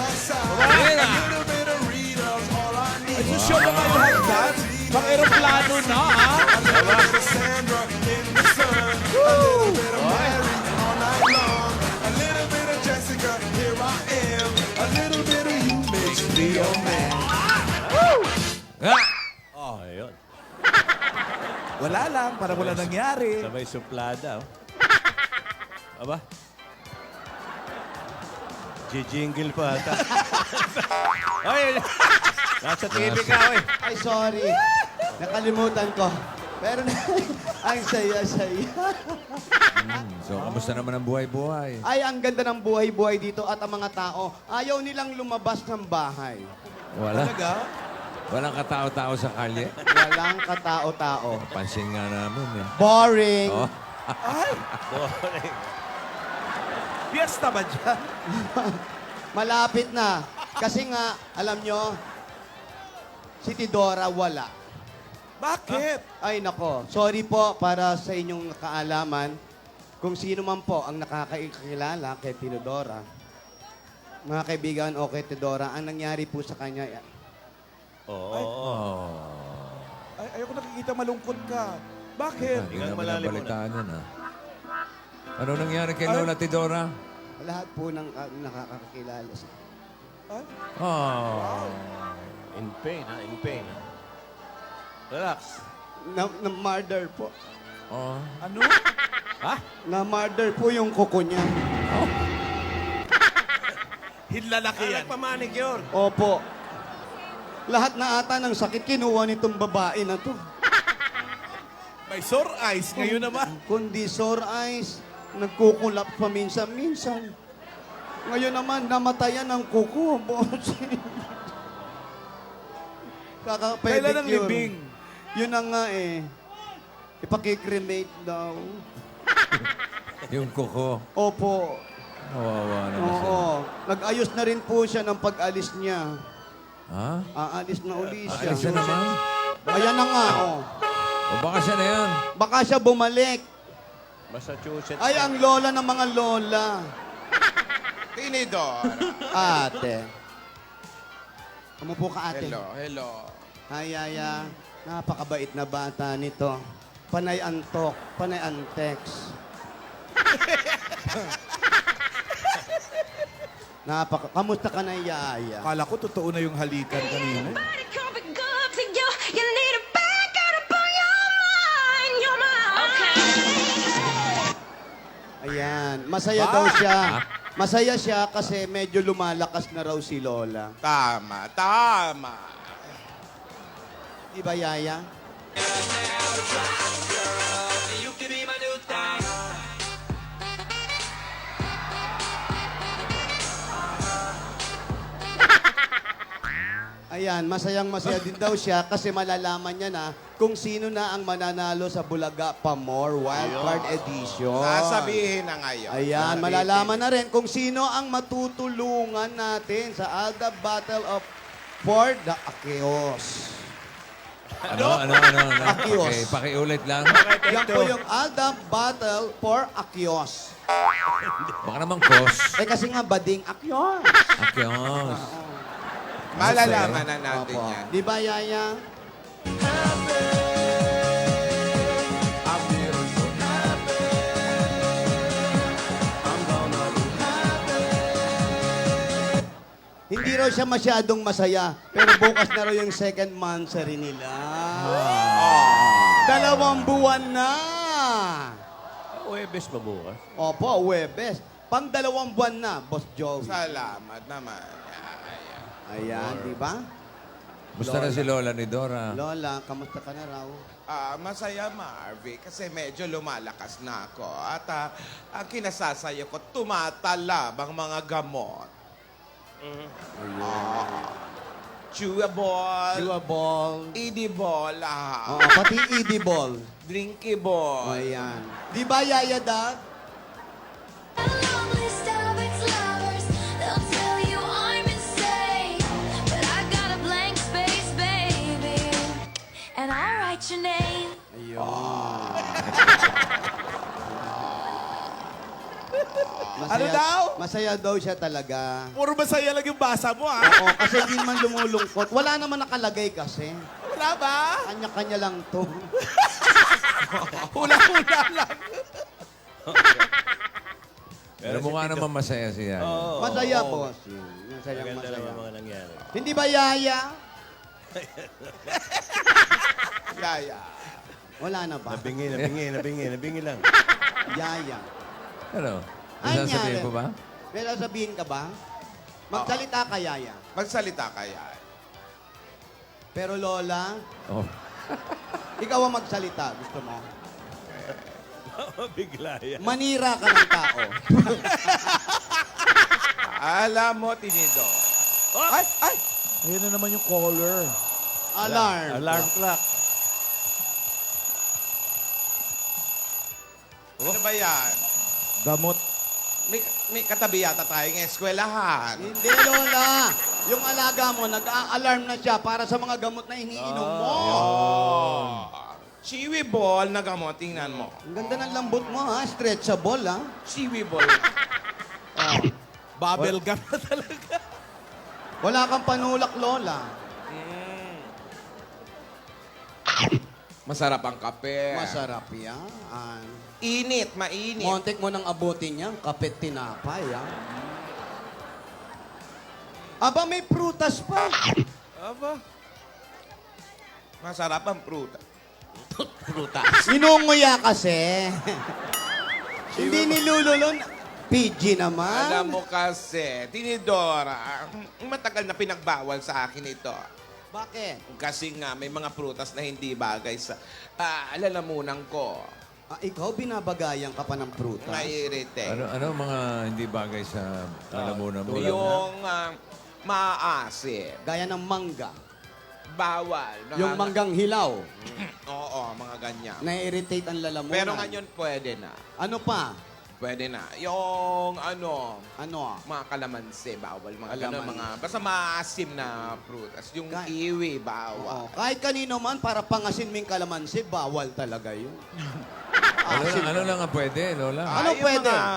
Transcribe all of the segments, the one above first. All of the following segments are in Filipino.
my side. Tira! A little bit of Rita's all I need. Susyon na kayo hagdan. Pang aeroplano na, ah. A little bit Wala lang, para wala nangyari. Sabay suplada, oh. Aba? Jijingle pa ata. Ay, nasa TV ka, oy. Ay, sorry. Nakalimutan ko. Pero na, ang saya-saya. So, kamusta naman ang buhay-buhay? Ay, ang ganda ng buhay-buhay dito at ang mga tao, ayaw nilang lumabas ng bahay. Wala. Talaga? Walang katao-tao sa kalye. Walang katao-tao. Pansin nga namin eh. Boring. Oh. Ay, Boring. piyesta ba dyan? Malapit na. Kasi nga, alam nyo, si Tidora wala. Bakit? Ay, nako. Sorry po para sa inyong kaalaman. Kung sino man po ang nakakakilala kay Tidora, mga kaibigan o kay Tidora, ang nangyari po sa kanya, Oo, oo. Oh. Ay, ayoko nakikita malungkot ka. Bakit? Hindi Ingat naman malalim nabalitaan yan ah. Ano nangyari kay Lola Tidora? lahat po ng uh, nakakakilala sa Ay, Oh. In pain, ha? In pain, ha? Relax. na, na murder po. Oh. ano? Ha? Na murder po yung kuko niya. Hinlalaki Ah, yan. nagpa-manicure. Opo. Lahat na ata ng sakit kinuha nitong babae na to. May sore eyes ngayon naman. Kundi sore eyes, nagkukulap pa minsan-minsan. Ngayon naman, namatayan ng kuko, boss. Kakapedicure. Kailan ang libing? Yun na nga eh. Ipakikremate daw. Yung kuko. Opo. Kawawa siya. Oo. Nag-ayos na rin po siya ng pag-alis niya. Ha? Aalis na uli siya. Alis na naman? Ayan na nga, oh. O baka siya na yan. Baka siya bumalik. Massachusetts. Ay, ang lola ng mga lola. Tinidor. Ate. Umupo ka, ate. Hello, hello. Ay, ay, ah. Napakabait na bata nito. Panay antok, panay antex. Napaka... Kamusta ka na, Yaya? Akala ko totoo na yung halikan kanina. Ayan. Masaya daw siya. Masaya siya kasi medyo lumalakas na raw si Lola. Tama, tama. Di ba, Yaya? Ayan, masayang masaya din daw siya kasi malalaman niya na kung sino na ang mananalo sa Bulaga Pamor Wildcard Edition. Sasabihin na ngayon. Ayan, malalaman na rin kung sino ang matutulungan natin sa Alda Battle of for the Akeos. Ano, ano, ano? ano? Akios. Okay, pakiulit lang. Yan po yung Alda Battle for Akeos. Baka naman kos. Eh kasi nga bading Akeos. Akios. Malalaman na natin Opo. yan. Di ba, Yaya? Hindi raw siya masyadong masaya, pero bukas na raw yung second monthsary nila. Dalawang buwan na! Uwebes ba bukas? Opo, Webes. Pang dalawang buwan na, Boss Joe. Salamat naman. Ay, ay. Ayan, di ba? Musta na si Lola ni Dora? Lola, kamusta ka na raw? Ah, masaya, Marvy, kasi medyo lumalakas na ako. At ah, ang kinasasaya ko, tumatalab ang mga gamot. Ah, chewable, Chewable. edible, ah, Oo, pati edible. drinkable. O, ayan. Di ba, Yaya Dad? Your name. Masaya, Ano daw? Masaya daw siya talaga. Puro masaya lang yung basa mo, ah. Oo, kasi hindi man lumulungkot. Wala naman nakalagay kasi. Wala ba? Kanya-kanya lang to. Hula-hula lang. Pero mukha naman masaya siya. Masaya. Yun. Masaya, Maganda masaya. naman mga nangyari. Hindi ba, Yaya? Yaya. Wala na ba? Nabingi, nabingi, nabingi, nabingi lang. Yaya. Ano? Ay, May sasabihin nyari. ko ba? May sasabihin ka ba? Magsalita ka, Yaya. Magsalita kaya. Pero Lola, Oh. ikaw ang magsalita. Gusto mo? Bigla yan. Manira ka ng tao. Alam mo, Tinido. Ay, ay! Ayun na naman yung caller. Alarm. Alarm clock. Ano ba yan? Gamot. May, may katabi yata tayong eskwelahan. Hindi, Lola. Yung alaga mo, nag-a-alarm na siya para sa mga gamot na iniinom mo. Oh. Chiwi ball na gamot, tingnan mo. Ang ganda ng lambot mo, ha? Stretchable, ha? Chiwi ball. Bubble gum na talaga. Wala kang panulak, Lola. Masarap ang kape. Masarap yan. Init, mainit. Montek mo ng abutin yan, kapit tinapay, ha? Aba, may prutas pa. Aba. Masarap ang pruta. Sinunguya kasi. Hindi nilululon. PG naman. Alam mo kasi, Tinidora, matagal na pinagbawal sa akin ito. Bakit? Kasi nga, may mga prutas na hindi bagay sa ah, alalamunan ko. Ah, ikaw, binabagayan ka pa ng prutas. Naiirite. Ano, ano mga hindi bagay sa lalamunan mo? Yung uh, maasim, Gaya ng mangga. bawal. Yung Nakaka- manggang hilaw. Oo, mga ganyan. Na-irritate ang lalamunan. Pero ngayon pwede na. Ano pa? Pwede na. Yung ano, Ano? mga kalamansi, bawal. Mga ganun, Kalamansi. mga, basta maasim na prutas. Yung Ka- kiwi, Oo. bawal. Kahit kanino man, para pangasin mo yung kalamansi, bawal talaga yun. Ano, lang, ano lang ang pwede, Lola? Ano yung pwede? Mga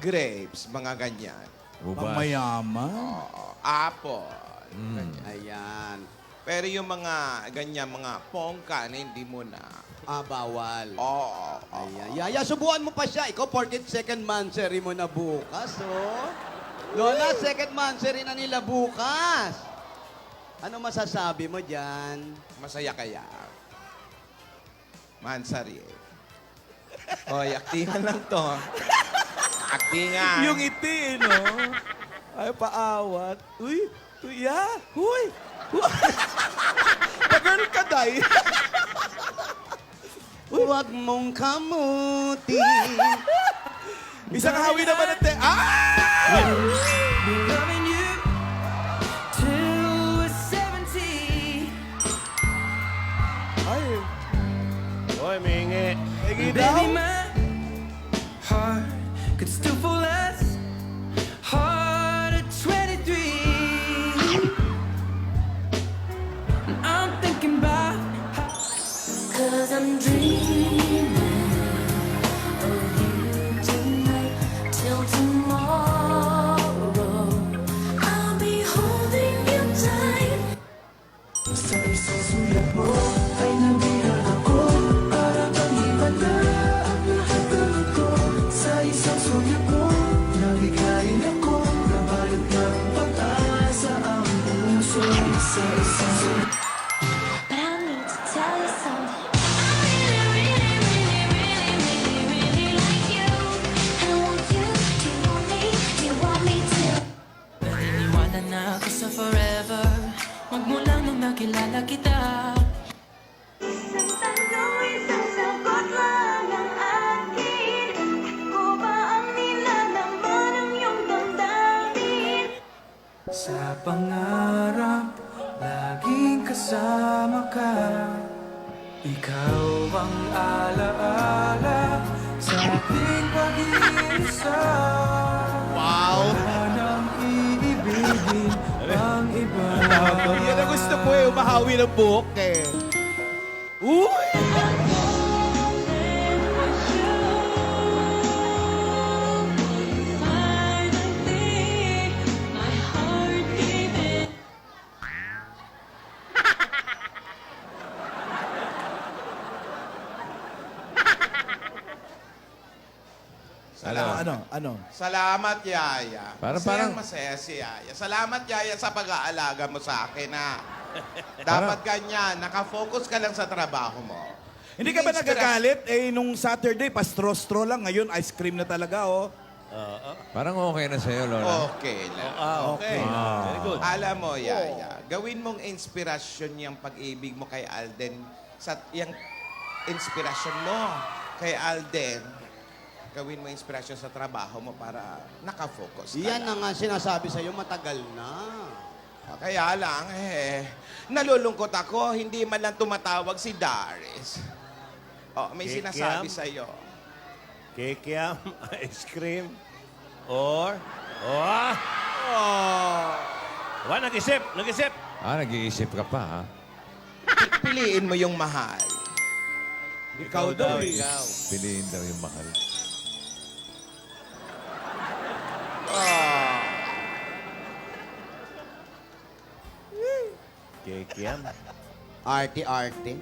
grapes, mga ganyan. Ubas. Pamayaman. Oo, apple. Mm. ganyan. Ayan. Pero yung mga ganyan, mga pongka na hindi mo na. Ah, bawal. Oo. Ayan. Yaya, subukan mo pa siya. Ikaw, porkit second monthsary mo na bukas, oh. Lola, second monthsary na nila bukas. Ano masasabi mo dyan? Masaya kaya. Mansari. Hoy, aktingan lang to. Aktingan. Yung iti, no? Ay, paawat. Uy, uy, ya. Huy. Pa-girl ka, day. Huwag mong kamuti. Isang hawi naman ng te... Ah! Loving you till we're 70. Ay, Hoy, mingi. Baby, my kasama ka Ikaw ang alaala sa ating pag-iisa Wow! Wala nang iibigin ang iba Yan ang gusto ko eh, umahawi ng buhok eh Uy! Ano? Salamat, Yaya. Parang- Masayang parang- masaya si Yaya. Salamat, Yaya, sa pag-aalaga mo sa akin, ha. Dapat ganyan. Nakafocus ka lang sa trabaho mo. Hindi ka ba Inspira- nagagalit? Eh, nung Saturday, pastro-stro lang. Ngayon, ice cream na talaga, oh. Parang okay na sa'yo, Lola. Okay lang. Ah, okay. Very good. Alam mo, Yaya, gawin mong inspirasyon yung pag-ibig mo kay Alden. Sa yung inspirasyon mo kay Alden, gawin mo inspirasyon sa trabaho mo para nakafocus ka. Yan na nga sinasabi sa'yo, matagal na. Ah, Kaya lang, eh, nalulungkot ako, hindi man lang tumatawag si Darius. Oh, may Kikiam? sinasabi sa'yo. Kikiam, ice cream, or... Oh! Oh, Aba, nag-isip, nag-isip. Ah, nag-iisip ka pa, ha? piliin mo yung mahal. Ikaw daw, eh. ikaw. Piliin daw yung mahal. Oh, Kikiam. Arte-arte.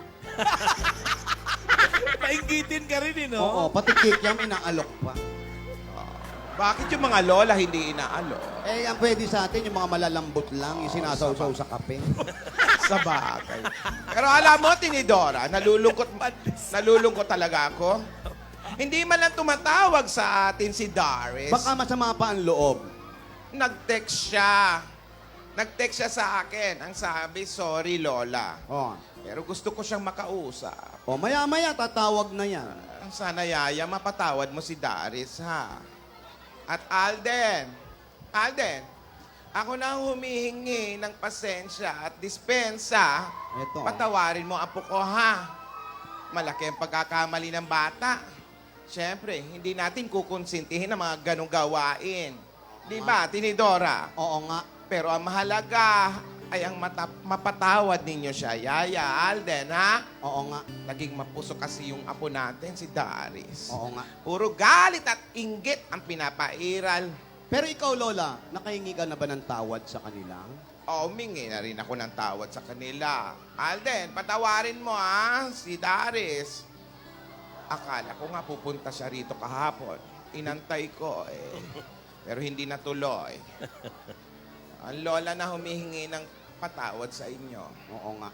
Painggitin ka rin, eh, no? Oo, pati kikyam inaalok pa. bakit yung mga lola hindi inaalo? Eh, ang pwede sa atin, yung mga malalambot lang, yung sinasawsaw sa kape. Sa bagay. Pero alam mo, Tinidora, nalulungkot, nalulungkot talaga ako. Hindi man lang tumatawag sa atin si Darius. Baka masama pa ang loob. Nag-text siya. Nag-text siya sa akin. Ang sabi, sorry Lola. Oh. Pero gusto ko siyang makausap. O, maya-maya, tatawag na yan. Sana Yaya, mapatawad mo si Darius, ha? At Alden, Alden, ako na ang humihingi ng pasensya at dispensa. Eto. Patawarin mo apo ko, ha? Malaki ang pagkakamali ng bata. Siyempre, hindi natin kukonsintihin ang mga ganong gawain. Di ba, Tinidora? Oo nga. Pero ang mahalaga ay ang mata- mapatawad ninyo siya. Yaya, Alden, ha? Oo nga. Naging mapuso kasi yung apo natin, si Daris. Oo nga. Puro galit at inggit ang pinapairal. Pero ikaw, Lola, nakahingi ka na ba ng tawad sa kanila? O, humingi na rin ako ng tawad sa kanila. Alden, patawarin mo ha, si Daris. Akala ko nga pupunta siya rito kahapon. Inantay ko eh. Pero hindi natuloy. Ang lola na humihingi ng patawad sa inyo. Oo nga.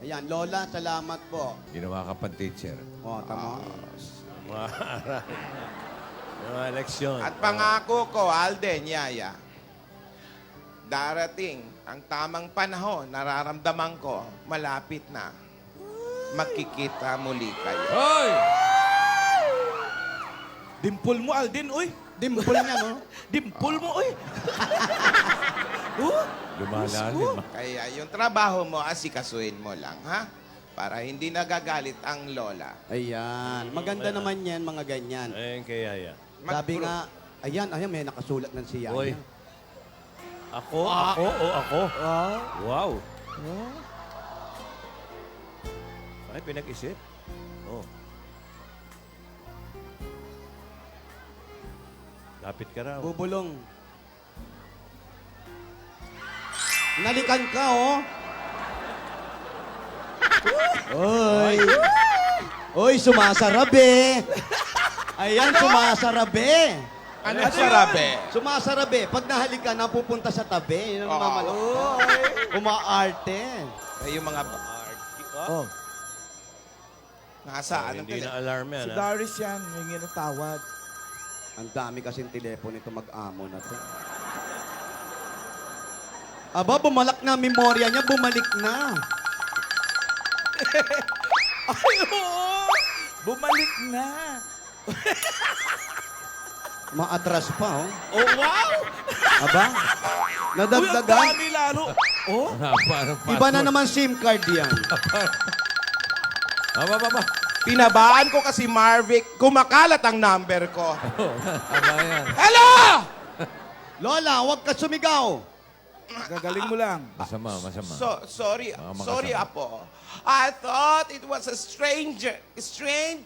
Ayan, Lola, salamat po. Ginawa ka pang teacher. O, tama. Mga aral. Mga leksyon. At pangako ko, Alden, Yaya, darating ang tamang panahon, nararamdaman ko, malapit na. Magkikita muli kayo. Hoy! Dimple mo, Alden, uy. Dimple niya, no? Dimple mo, uy. oh, Lumalalim. ah. Kaya yung trabaho mo, asikasuhin mo lang, ha? Para hindi nagagalit ang lola. Ayan. Maganda naman yan, mga ganyan. Ayun kay Yaya. Sabi Mag- nga, ayan, ayan, may nakasulat ng si Yaya. Uy. Ako? Ako? O ako? ah. Wow. Ay, pinag-isip. Oh. Lapit ka raw. Bubulong. Nalikan ka, oh. Oy. Oy, sumasarabi. Ayan, sumasarabi. Ano yung sarabe? Sumasarabi. Pag nahalikan, napupunta sa tabi. Yun ang Oo. mamalo. Umaarte. Ay, yung mga... Oh, Nasaan? ang hindi tele- na alarm yan. si ha? Darius yan, hingi ng tawad. Ang dami kasing telepono nito mag-amo na to. Aba, bumalak na ang memorya niya, bumalik na. Ay, oo! Bumalik na. Maatras pa, oh. Oh, wow! Aba, Uy, ang nadagdagan. dami lalo. Oh, Iba na naman SIM card yan. Aba, aba, aba. Tinabaan ko kasi Marvic, kumakalat ang number ko. Aba yan. Hello! Lola, huwag ka sumigaw. Gagaling mo lang. Masama, masama. So, sorry, Mga makasama. sorry Apo. I thought it was a stranger, strange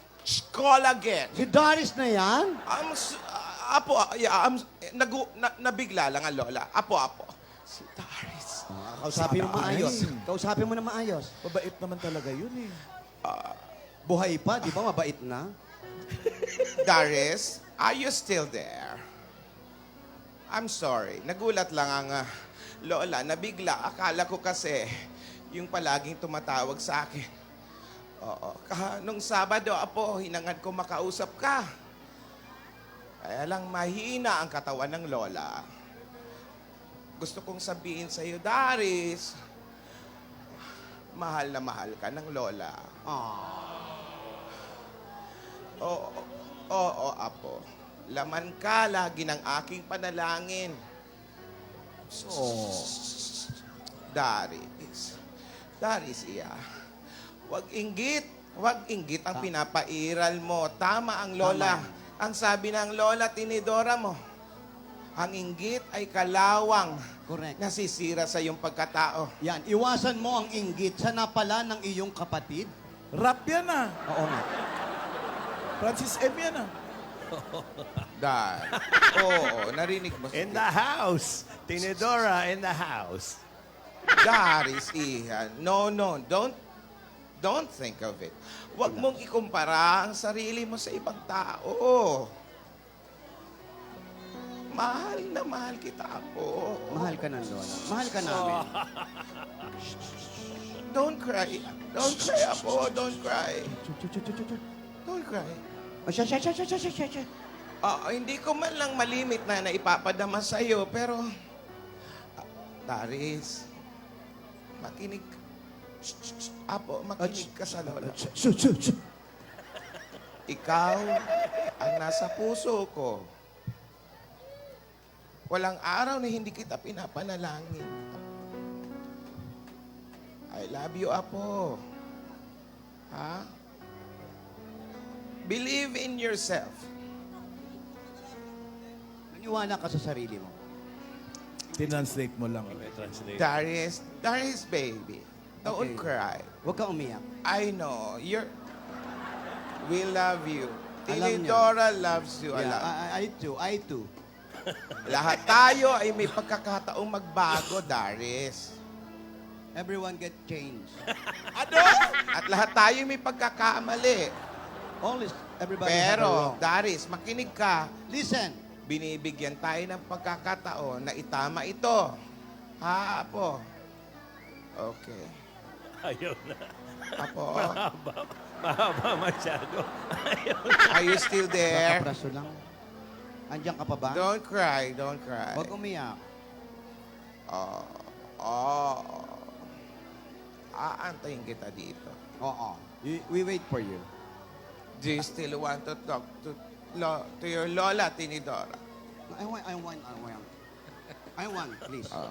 call again. Si Doris na yan? I'm, s- uh, Apo, yeah, I'm, nagu, na, nabigla lang ang lola. Apo, Apo. Si Doris. Kausapin mo maayos. Kausapin mo na maayos. Mabait naman talaga yun eh. Buhay pa, di ba mabait na? Doris, are you still there? I'm sorry. Nagulat lang ang ah, lola. Nabigla. Akala ko kasi yung palaging tumatawag sa akin. Oo. Kaha, nung Sabado, apo, hinangad ko makausap ka. Kaya lang mahina ang katawan ng lola. Gusto kong sabihin sa iyo, Daris, mahal na mahal ka ng lola. Oo, oo, apo. Laman ka lagi ng aking panalangin. Oh. Daris. Daris, iya. Huwag inggit. Huwag inggit ang pinapairal mo. Tama ang lola. Ang sabi ng lola, tinidora mo. Ang inggit ay kalawang. Correct. Nasisira sa iyong pagkatao. Yan, iwasan mo ang inggit sa napala ng iyong kapatid. Rap yan ah. Oo nga. Francis M yan ah. Dar. Oo, narinig mo. In the house. Tinidora in the house. Daris, iha. No, no. Don't, don't think of it. Huwag mong ikumpara ang sarili mo sa ibang tao. Mahal na mahal kita ako. Mahal ka ng Lola. Mahal ka namin. Don't cry. Don't cry, Apo. Don't cry. Don't cry. Oh, siya, siya, siya, siya, siya, siya, siya. Ah, hindi ko man lang malimit na naipapadama sa'yo, pero... Ah, Daris, makinig... Shh, shh, shh. Apo, makinig ka sa lola. Ikaw ang nasa puso ko. Walang araw na hindi kita pinapanalangin. I love you, Apo. Ha? Believe in yourself. Maniwala ka sa sarili mo. Tinranslate mo lang. Translate. Darius, Darius, baby. Don't Okay. cry. Huwag ka umiyak. I know. You're... We love you. Alam niya. Tinidora loves you a Yeah, lot. I, I, I too, I too. Lahat tayo ay may pagkakataong magbago, Darius. Everyone get changed. At lahat tayo may pagkakamali. Always, everybody Pero. Darius, makinig ka. Listen, Binibigyan tayo ng pagkakataon na itama ito. Ha, Apo? Okay. Ayaw na. Apo, Mahaba. Mahaba masyado. Ayaw na. are you still there? nakapraso lang. Andiyan ka pa ba? Don't cry, don't cry. Huwag umiyak. Oh, oh. Aantayin kita dito. Oo. We, we wait for you. Do you still want to talk to lo, to your Lola Tinidora? I want, I want, I want. I want, please. Oh.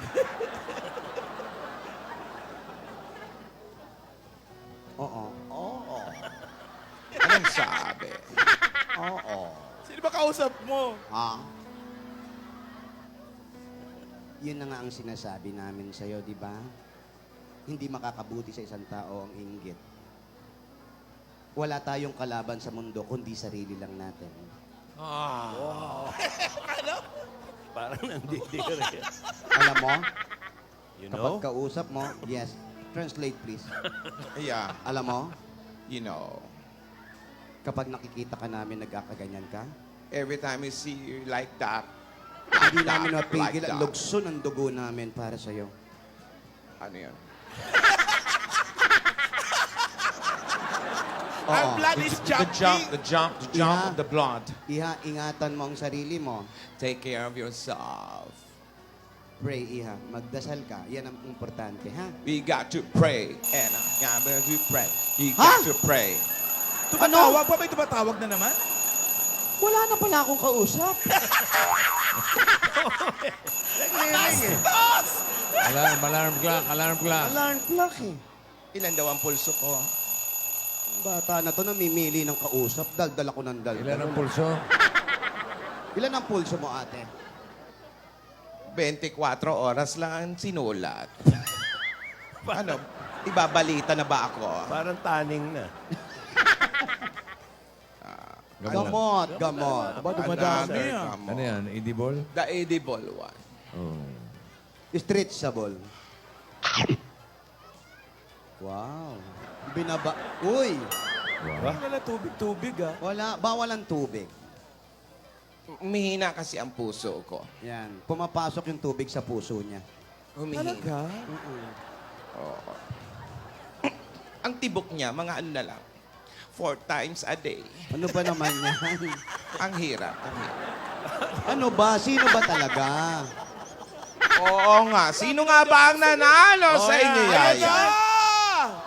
Oo. Oo. Anong sabi? Oo. Sino ba kausap mo? Ha? Yun na nga ang sinasabi namin sa'yo, di ba? Hindi makakabuti sa isang tao ang inggit. Wala tayong kalaban sa mundo, kundi sarili lang natin. Parang nandidiri. Alam mo, You kapag know? kausap mo, yes, translate please. Yeah, Alam mo, you know. Kapag nakikita ka namin nagkakaganyan ka, Every time I see you like that, hindi namin mapigil like ang lugso ng dugo namin para sa'yo. Ano yun? Our Oo. blood is The jump, the jump, the jump Yeah. of the blood. Iha, ingatan mo ang sarili mo. Take care of yourself. Pray, Iha. Magdasal ka. Yan ang importante, ha? We got to pray, Anna. Yeah, but we pray. You Ha? got to pray. Tumatawag pa? May tumatawag na naman? Wala na pala akong kausap. Alarm, alarm clock, alarm clock. Alarm clock eh. Ilan daw ang pulso ko? Bata na to namimili ng kausap. Daldal ako ng daldal. Ilan ang pulso? Ilan ang pulso mo, ate? 24 oras lang ang sinulat. ano, ibabalita na ba ako? Parang taning na. Gamot, gamot. Aba, dumadami Another ah. Ano yan? Edible? The edible one. Oh. Stretchable. Wow. Binaba... Uy! Wala tubig-tubig ah. Wala, bawal ang tubig. Umihina kasi ang puso ko. Yan. Pumapasok yung tubig sa puso niya. Humihina. Talaga? Ang tibok niya, mga ano na lang, four times a day. Ano ba naman yan? Ang hirap, ang hirap. ano ba? Sino ba talaga? Oo nga, sino nga ba ang nanalo sa Oh, inyo, yeah. Yaya?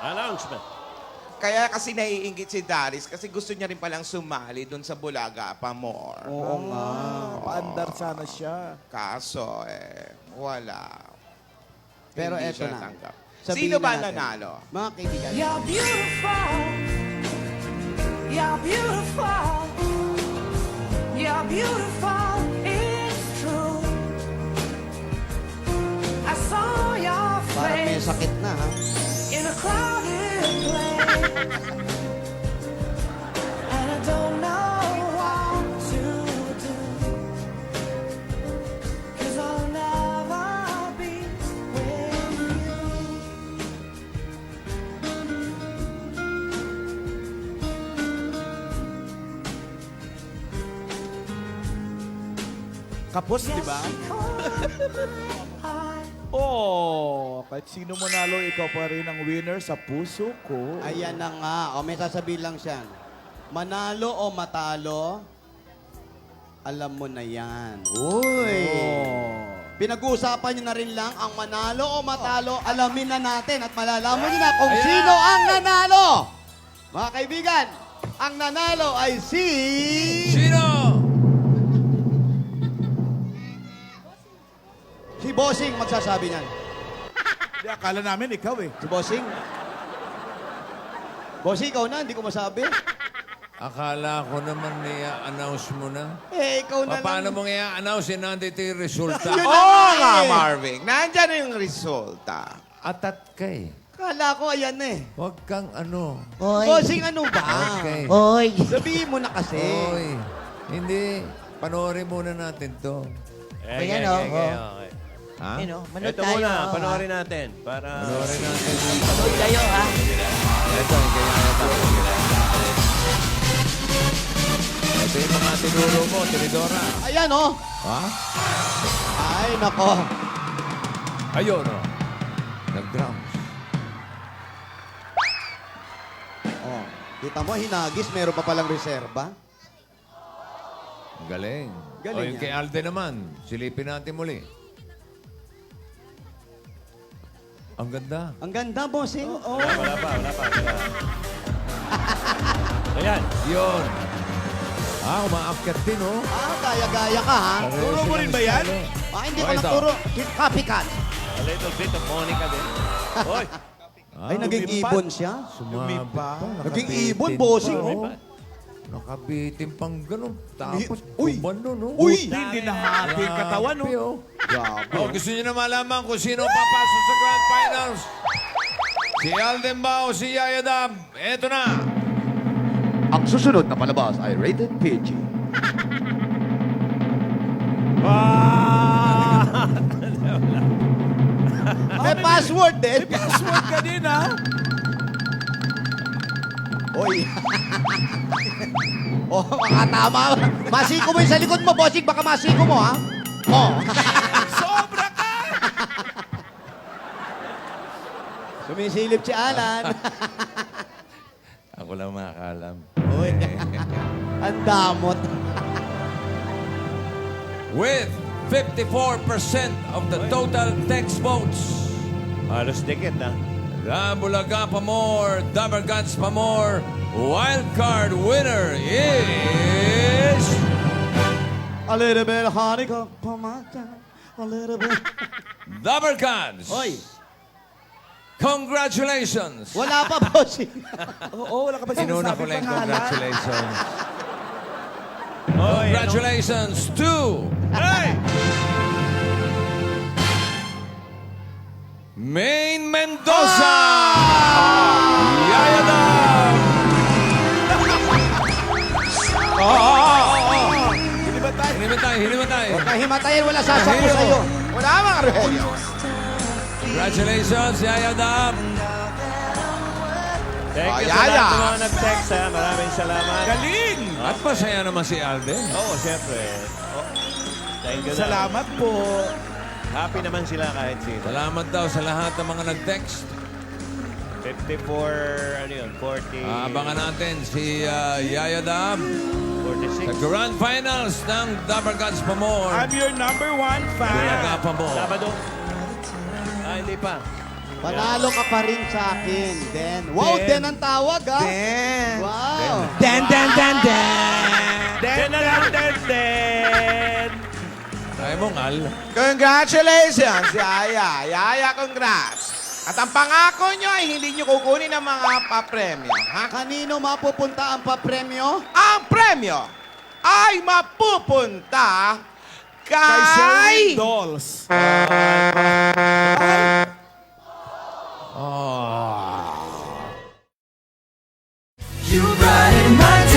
Announcement. Kaya kasi naiingit si Daris kasi gusto niya rin palang sumali doon sa Bulaga pa more. Oo nga. Paandar sana siya. Kaso, eh, wala. Pero Hindi eto siya na. tanggap. Sabihin Sino ba na natin. nanalo? Mga kaibigan. You're beautiful. You're beautiful. You're beautiful. It's true. I saw your Parang may face sakit na, ha? in a crowded place. Kapos, di ba? Oo. kahit sino manalo, ikaw pa rin ang winner sa puso ko. Ayan na nga. O, may sasabihin lang siya. Manalo o matalo, alam mo na yan. Uy! Oh. Pinag-uusapan niyo na rin lang ang manalo o matalo, alamin na natin at malalaman niyo na kung sino ang nanalo. Mga kaibigan, ang nanalo ay si... Si Bossing magsasabi niyan. Di, akala namin ikaw eh. Si Bossing? Bossing, ikaw na, hindi ko masabi. Akala ko naman i-announce mo na. Eh, ikaw na Pa- Paano lang. mong i-announce eh, nandito yung resulta? Yun Oo na nga, eh. Marvin. Nandyan na yung resulta. Atat ka eh. Kala ko, ayan eh. Huwag kang ano. Bossing, ano ba? Okay. Oy. Sabihin mo na kasi. Oy. Hindi. Panoorin muna natin to. Ayan, oh. Okay, okay, okay. Ha? Ito muna, panoorin natin. Para... Panoorin natin. Panood kayo, ha? Ito, yung kaya ito. Ito yung mga tinuro mo, Tinidora. Ayan, oh. Ha? Ay, nako. Ayun, oh. Nag-drums. Oh, kita mo, hinagis, meron pa palang reserba. Ang Galing. Galing o yung yan. kay Alde naman, silipin natin muli. Ang ganda. Ang ganda, bossing. Oo. Wala, wala pa, wala pa. Wala. Ayan. Yun. Ah, umaakyat din, oh. Ah, gaya-gaya ka, ha? Turo mo rin ba yan? Ah, hindi Oh, ko ito. naturo. Copycat. A little bit of Monica din. Hoy! Ah, Ay, naging lumipat. ibon siya. Sumabit pa. Naging nakabitin ibon, pa, bossing, oh. oh. Nakabitin pang ganun. Tapos, Uy. kumano, no? Uy! Hindi na yung katawan, no? Grabe, oh. Gusto niyo na malaman kung sino papasok sa Grand Finals? Si Alden ba o si Yaya Dab? Eto na. Ang susunod na palabas ay rated PG. Ah! May password din. Password ka din, ha? Oy. oh, baka tama. Masiko mo yung sa likod mo, bossing. Baka masiko mo, ha? Oh. Sobra ka! Sumisilip si Alan. Ako lang makakalam. Uy. Ang damot. With 54% of the total text votes, Halos dikit, ha? the Bulaga Pamor, Dabargats Pamor wild card winner is... A little bit honey, pamata. A little bit. Dabargats! Hoy. Congratulations! Wala pa, bossing. Oo, wala ka ba Inuna ko sinasabi lang yung pangalan? congratulations. Oy, Congratulations to Hey! Maine Mendoza! Yaya Dam! Oo. Hinimatay. Hinimatay, hinimatay. Kahimatayin, wala sasapo Hero. sa'yo. Wala mga Rogelio. Congratulations, Yaya Dam! Thank Oh, you sa yaya. lahat ng mga nag-text ha. Maraming salamat. Galing! At masaya naman si Alden. Oo, siyempre. Oh, thank you na. Salamat po. Happy naman sila kahit sino. Salamat daw sa lahat ng mga nag-text. 54, ano yun, 40, Abangan natin si ah, Yaya Dam sa 46. Grand Finals ng Dabber Gods Pamor. I'm your number one Bulaga fan. Pamor. Sabado. Ah, hindi pa. Panalo ka pa rin sa akin, Den. Wow, Den. Den ang tawag, ha? Den. Wow. Den, den, den, den. Den na lang, den, den. Kaya mo, Al. Congratulations, Yaya. Yaya, congrats. At ang pangako nyo ay hindi nyo kukunin ang mga papremyo. Ha? Kanino mapupunta ang papremyo? Ang premyo ay mapupunta Kay Sherwin kay... Dolls. You brighten my